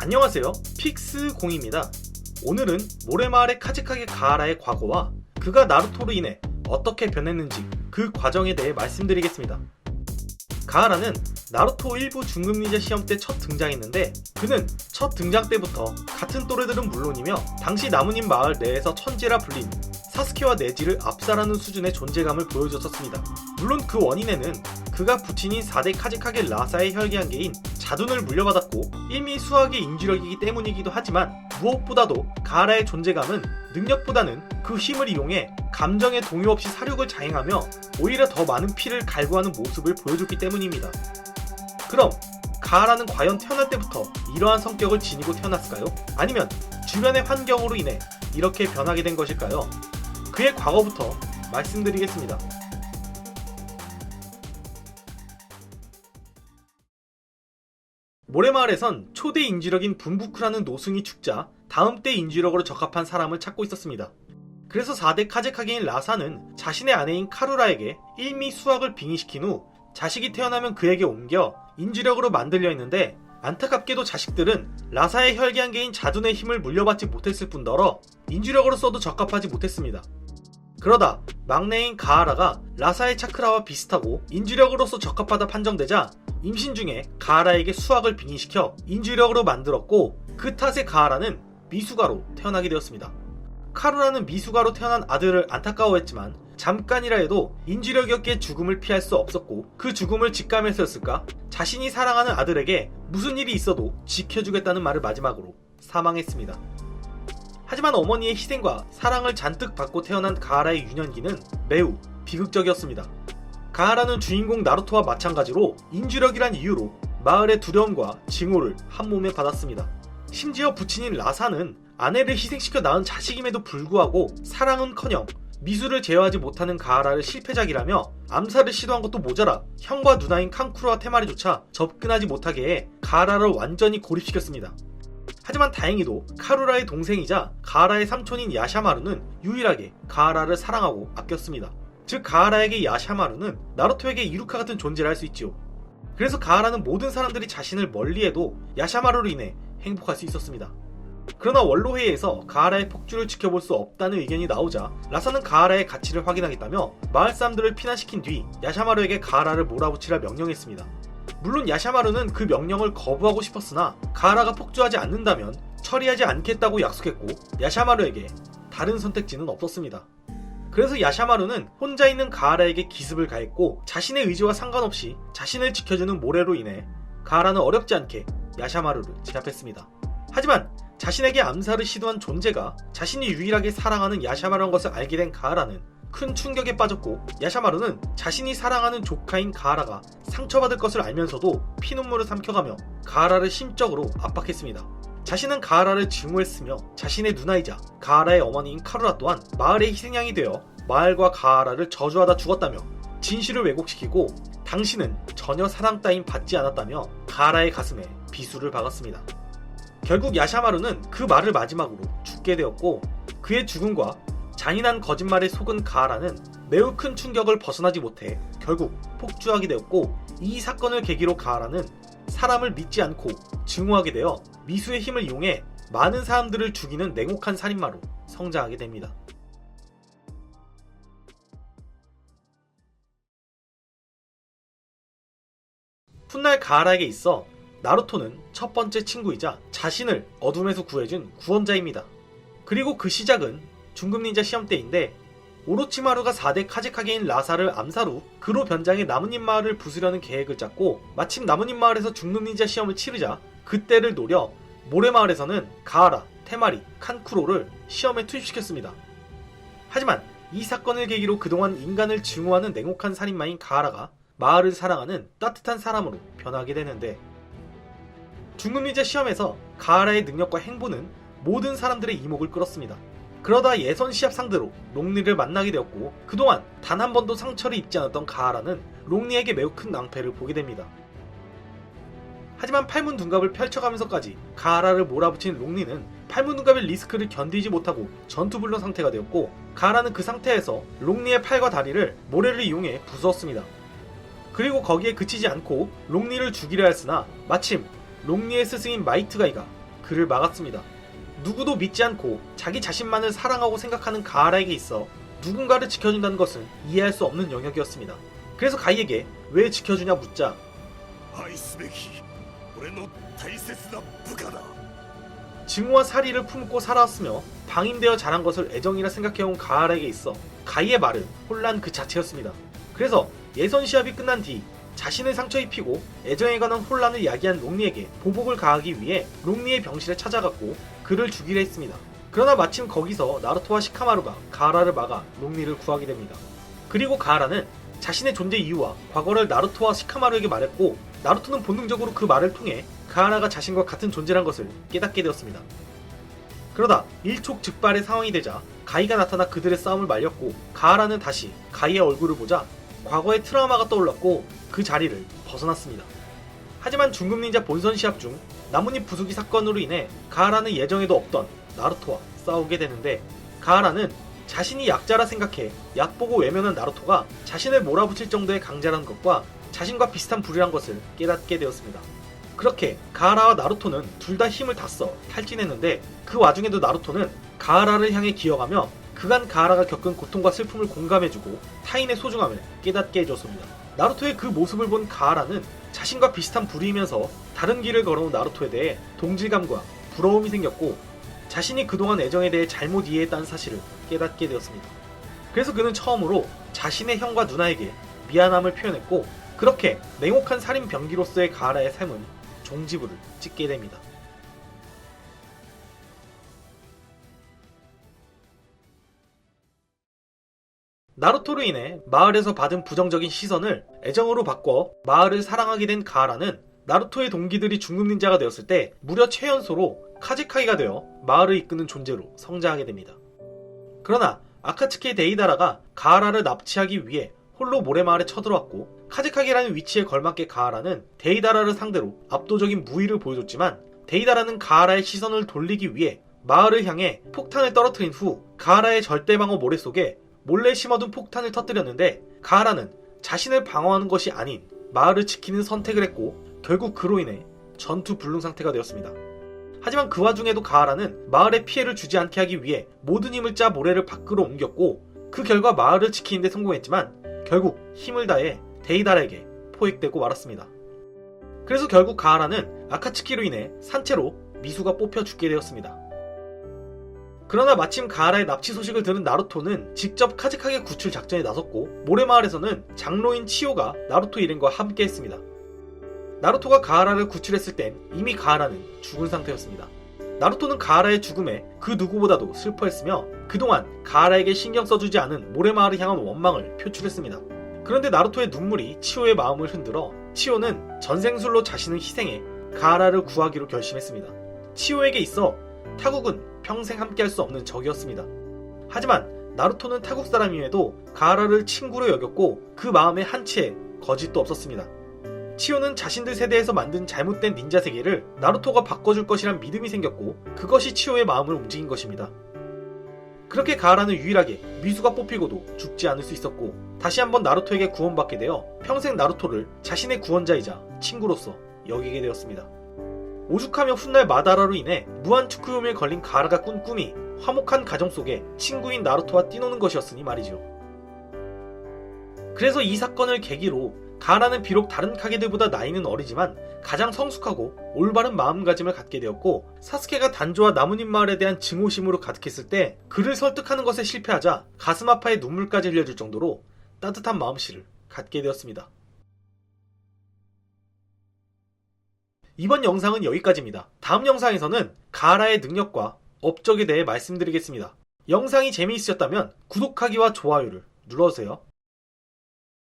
안녕하세요. 픽스공입니다. 오늘은 모래마을의 카즈카게 가하라의 과거와 그가 나루토로 인해 어떻게 변했는지 그 과정에 대해 말씀드리겠습니다. 가하라는 나루토 1부 중급 닌자 시험 때 첫 등장했는데 그는 첫 등장 때부터 같은 또래들은 물론이며 당시 나무님 마을 내에서 천재라 불린 사스케와 네지를 압살하는 수준의 존재감을 보여줬었습니다. 물론 그 원인에는 그가 부친인 4대 카즈카게 라사의 혈기한계인 자둔을 물려받았고 일미 수학의 인지력이기 때문이기도 하지만 무엇보다도 가라의 존재감은 능력보다는 그 힘을 이용해 감정에 동요 없이 사륙을 자행하며 오히려 더 많은 피를 갈구하는 모습을 보여줬기 때문입니다. 그럼 가라는 과연 태어날 때부터 이러한 성격을 지니고 태어났을까요? 아니면 주변의 환경으로 인해 이렇게 변하게 된 것일까요? 그의 과거부터 말씀드리겠습니다. 모래마을에선 초대 인지력인 분부크라는 노승이 죽자 다음 때 인지력으로 적합한 사람을 찾고 있었습니다. 그래서 4대 카제카게인 라사는 자신의 아내인 카루라에게 일미 수학을 빙의시킨 후 자식이 태어나면 그에게 옮겨 인지력으로 만들려 했는데 안타깝게도 자식들은 라사의 혈기한계인 자둔의 힘을 물려받지 못했을 뿐더러 인지력으로서도 적합하지 못했습니다. 그러다 막내인 가하라가 라사의 차크라와 비슷하고 인지력으로서 적합하다 판정되자 임신 중에 가하라에게 수학을 빙의시켜 인지력으로 만들었고 그 탓에 가하라는 미수가로 태어나게 되었습니다. 카루라는 미수가로 태어난 아들을 안타까워했지만 잠깐이라 해도 인지력이었기에 죽음을 피할 수 없었고 그 죽음을 직감했었을까? 자신이 사랑하는 아들에게 무슨 일이 있어도 지켜주겠다는 말을 마지막으로 사망했습니다. 하지만 어머니의 희생과 사랑을 잔뜩 받고 태어난 가하라의 유년기는 매우 비극적이었습니다. 가하라는 주인공 나루토와 마찬가지로 인지력이란 이유로 마을의 두려움과 징후를 한 몸에 받았습니다. 심지어 부친인 라사는 아내를 희생시켜 낳은 자식임에도 불구하고 사랑은커녕 미술을 제어하지 못하는 가하라를 실패작이라며 암살을 시도한 것도 모자라 형과 누나인 칸쿠르와 테마리조차 접근하지 못하게 해 가하라를 완전히 고립시켰습니다. 하지만 다행히도 카루라의 동생이자 가하라의 삼촌인 야샤마루는 유일하게 가하라를 사랑하고 아꼈습니다. 즉 가하라에게 야샤마루는 나루토에게 이루카 같은 존재를 할 수 있지요. 그래서 가하라는 모든 사람들이 자신을 멀리해도 야샤마루로 인해 행복할 수 있었습니다. 그러나 원로회의에서 가하라의 폭주를 지켜볼 수 없다는 의견이 나오자 라사는 가하라의 가치를 확인하겠다며 마을 사람들을 피난시킨 뒤 야샤마루에게 가하라를 몰아붙이라 명령했습니다. 물론 야샤마루는 그 명령을 거부하고 싶었으나 가하라가 폭주하지 않는다면 처리하지 않겠다고 약속했고 야샤마루에게 다른 선택지는 없었습니다. 그래서 야샤마루는 혼자 있는 가하라에게 기습을 가했고 자신의 의지와 상관없이 자신을 지켜주는 모래로 인해 가하라는 어렵지 않게 야샤마루를 제압했습니다. 하지만 자신에게 암살을 시도한 존재가 자신이 유일하게 사랑하는 야샤마루인 것을 알게 된 가하라는 큰 충격에 빠졌고 야샤마루는 자신이 사랑하는 조카인 가하라가 상처받을 것을 알면서도 피눈물을 삼켜가며 가하라를 심적으로 압박했습니다. 자신은 가하라를 증오했으며 자신의 누나이자 가하라의 어머니인 카루라 또한 마을의 희생양이 되어 마을과 가하라를 저주하다 죽었다며 진실을 왜곡시키고 당신은 전혀 사랑 따윈 받지 않았다며 가하라의 가슴에 비수를 박았습니다. 결국 야샤마루는 그 말을 마지막으로 죽게 되었고 그의 죽음과 잔인한 거짓말에 속은 가하라는 매우 큰 충격을 벗어나지 못해 결국 폭주하게 되었고 이 사건을 계기로 가하라는 사람을 믿지 않고 증오하게 되어 미수의 힘을 이용해 많은 사람들을 죽이는 냉혹한 살인마로 성장하게 됩니다. 훗날 가하라에게 있어 나루토는 첫 번째 친구이자 자신을 어둠에서 구해준 구원자입니다. 그리고 그 시작은 중급 닌자 시험 때인데 오로치마루가 4대 카즈카게인 라사를 암살 후 그로 변장해 나무님 마을을 부수려는 계획을 짰고 마침 나무님 마을에서 중급 닌자 시험을 치르자 그때를 노려 모래 마을에서는 가하라, 테마리, 칸쿠로를 시험에 투입시켰습니다. 하지만 이 사건을 계기로 그동안 인간을 증오하는 냉혹한 살인마인 가하라가 마을을 사랑하는 따뜻한 사람으로 변하게 되는데 중급 닌자 시험에서 가하라의 능력과 행보는 모든 사람들의 이목을 끌었습니다. 그러다 예선 시합 상대로 롱리를 만나게 되었고 그동안 단 한 번도 상처를 입지 않았던 가하라는 롱리에게 매우 큰 낭패를 보게 됩니다. 하지만 팔문 둔갑을 펼쳐가면서까지 가하라를 몰아붙인 롱리는 팔문 둔갑의 리스크를 견디지 못하고 전투불능 상태가 되었고 가하라는 그 상태에서 롱리의 팔과 다리를 모래를 이용해 부수었습니다. 그리고 거기에 그치지 않고 롱리를 죽이려 했으나 마침 롱리의 스승인 마이트가이가 그를 막았습니다. 누구도 믿지 않고 자기 자신만을 사랑하고 생각하는 가하라에게 있어 누군가를 지켜준다는 것은 이해할 수 없는 영역이었습니다. 그래서 가이에게 왜 지켜주냐 묻자 증오와 사리를 품고 살아왔으며 방임되어 자란 것을 애정이라 생각해온 가하라에게 있어 가이의 말은 혼란 그 자체였습니다. 그래서 예선 시합이 끝난 뒤 자신을 상처 입히고 애정에 관한 혼란을 야기한 롱리에게 보복을 가하기 위해 롱리의 병실에 찾아갔고 그를 죽이려 했습니다. 그러나 마침 거기서 나루토와 시카마루가 가하라를 막아 롱리를 구하게 됩니다. 그리고 가하라는 자신의 존재 이유와 과거를 나루토와 시카마루에게 말했고 나루토는 본능적으로 그 말을 통해 가하라가 자신과 같은 존재란 것을 깨닫게 되었습니다. 그러다 일촉즉발의 상황이 되자 가이가 나타나 그들의 싸움을 말렸고 가하라는 다시 가이의 얼굴을 보자 과거의 트라우마가 떠올랐고 그 자리를 벗어났습니다. 하지만 중급 닌자 본선 시합 중 나뭇잎 부수기 사건으로 인해 가하라는 예정에도 없던 나루토와 싸우게 되는데 가하라는 자신이 약자라 생각해 약보고 외면한 나루토가 자신을 몰아붙일 정도의 강자라는 것과 자신과 비슷한 불이란 것을 깨닫게 되었습니다. 그렇게 가하라와 나루토는 둘 다 힘을 다 써 탈진했는데 그 와중에도 나루토는 가하라를 향해 기어가며 그간 가하라가 겪은 고통과 슬픔을 공감해주고 타인의 소중함을 깨닫게 해줬습니다. 나루토의 그 모습을 본 가하라는 자신과 비슷한 불이면서 다른 길을 걸어온 나루토에 대해 동질감과 부러움이 생겼고 자신이 그동안 애정에 대해 잘못 이해했다는 사실을 깨닫게 되었습니다. 그래서 그는 처음으로 자신의 형과 누나에게 미안함을 표현했고 그렇게 냉혹한 살인 병기로서의 가하라의 삶은 종지부를 찍게 됩니다. 나루토로 인해 마을에서 받은 부정적인 시선을 애정으로 바꿔 마을을 사랑하게 된 가하라는 나루토의 동기들이 중급 닌자가 되었을 때 무려 최연소로 카제카이가 되어 마을을 이끄는 존재로 성장하게 됩니다. 그러나 아카츠키 데이다라가 가하라를 납치하기 위해 홀로 모래마을에 쳐들어왔고 카제카게라는 위치에 걸맞게 가하라는 데이다라를 상대로 압도적인 무위를 보여줬지만 데이다라는 가하라의 시선을 돌리기 위해 마을을 향해 폭탄을 떨어뜨린 후 가하라의 절대방어 모래 속에 몰래 심어둔 폭탄을 터뜨렸는데 가하라는 자신을 방어하는 것이 아닌 마을을 지키는 선택을 했고 결국 그로 인해 전투 불능 상태가 되었습니다. 하지만 그 와중에도 가하라는 마을에 피해를 주지 않게 하기 위해 모든 힘을 짜 모래를 밖으로 옮겼고 그 결과 마을을 지키는 데 성공했지만 결국 힘을 다해 데이달에게 포획되고 말았습니다. 그래서 결국 가하라는 아카츠키로 인해 산채로 미수가 뽑혀 죽게 되었습니다. 그러나 마침 가하라의 납치 소식을 들은 나루토는 직접 카즈카게 구출 작전에 나섰고 모래마을에서는 장로인 치오가 나루토 일행과 함께 했습니다. 나루토가 가하라를 구출했을 땐 이미 가하라는 죽은 상태였습니다. 나루토는 가하라의 죽음에 그 누구보다도 슬퍼했으며 그동안 가하라에게 신경 써주지 않은 모래마을을 향한 원망을 표출했습니다. 그런데 나루토의 눈물이 치오의 마음을 흔들어 치오는 전생술로 자신을 희생해 가하라를 구하기로 결심했습니다. 치오에게 있어 타국은 평생 함께할 수 없는 적이었습니다. 하지만 나루토는 타국 사람임에도 가하라를 친구로 여겼고 그 마음에 한치의 거짓도 없었습니다. 치오는 자신들 세대에서 만든 잘못된 닌자 세계를 나루토가 바꿔줄 것이란 믿음이 생겼고 그것이 치오의 마음을 움직인 것입니다. 그렇게 가하라는 유일하게 미수가 뽑히고도 죽지 않을 수 있었고 다시 한번 나루토에게 구원받게 되어 평생 나루토를 자신의 구원자이자 친구로서 여기게 되었습니다. 오죽하며 훗날 마다라로 인해 무한 축구음에 걸린 가하라가 꾼 꿈이 화목한 가정 속에 친구인 나루토와 뛰노는 것이었으니 말이죠. 그래서 이 사건을 계기로 가하라는 비록 다른 카게들보다 나이는 어리지만 가장 성숙하고 올바른 마음가짐을 갖게 되었고 사스케가 단조와 나뭇잎 마을에 대한 증오심으로 가득했을 때 그를 설득하는 것에 실패하자 가슴 아파의 눈물까지 흘려줄 정도로 따뜻한 마음씨를 갖게 되었습니다. 이번 영상은 여기까지입니다. 다음 영상에서는 가하라의 능력과 업적에 대해 말씀드리겠습니다. 영상이 재미있으셨다면 구독하기와 좋아요를 눌러주세요.